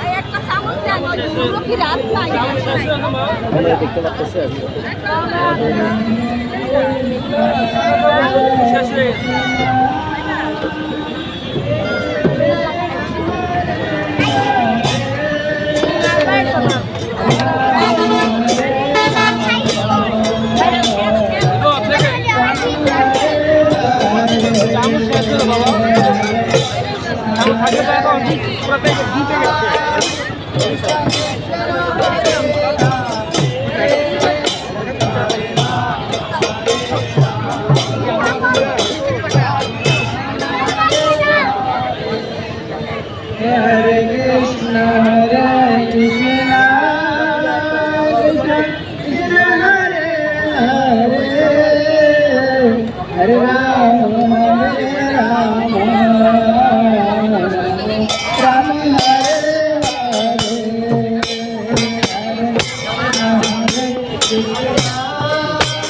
এই একটা চামচ দেন ওই দুটো কি রাত নাই দেখতে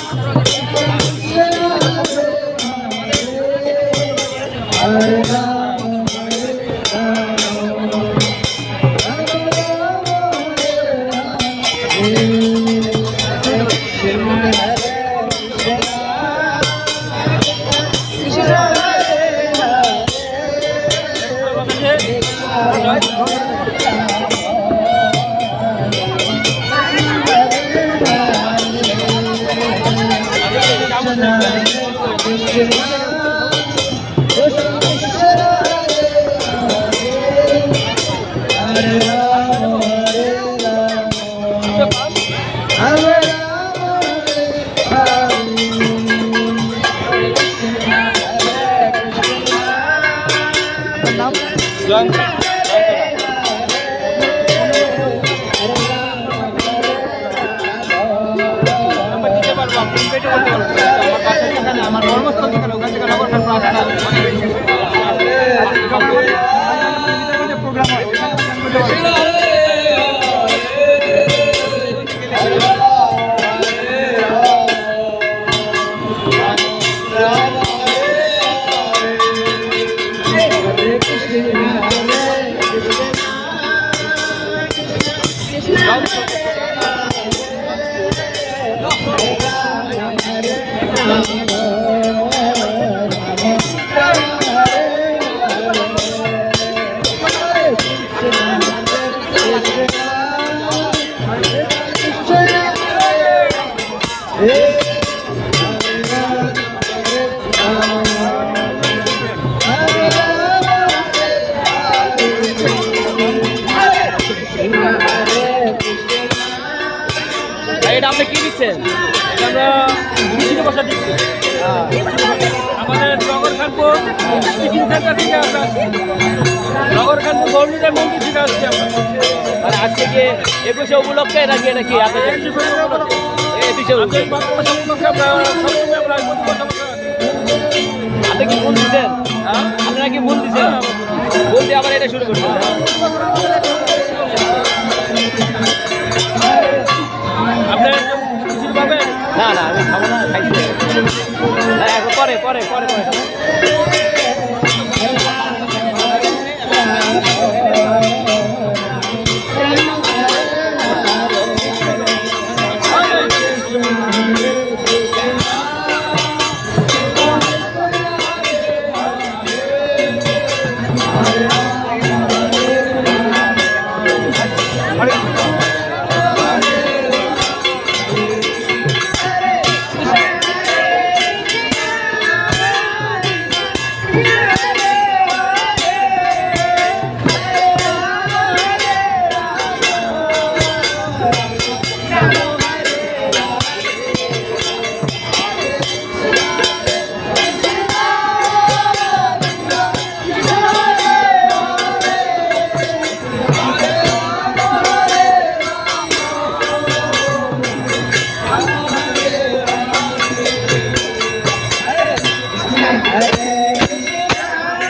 Hare, Hare থেকে ওখান থেকে এটা আপনি কি দিচ্ছেন? আমরা মিষ্টি বসা দিচ্ছি। আমাদের নগর খানপুর টিফিন সেন্টার থেকে আমরা। নগর খানপুর গৌরীদের মন্দির থেকে আসছি আমরা। আজকে একুশে উপলক্ষে নাকি এটা কি? আপনাদের? একুশে আমাদের আমরা সবসময় আমরা আপনি কি ভুল দিচ্ছেন? হ্যাঁ? আপনারা কি ভুল দিচ্ছেন? ভুল দিয়ে আবার এটা শুরু করছেন আপনি না না আমি খাব না খাইছি পরে পরে পরে পরে।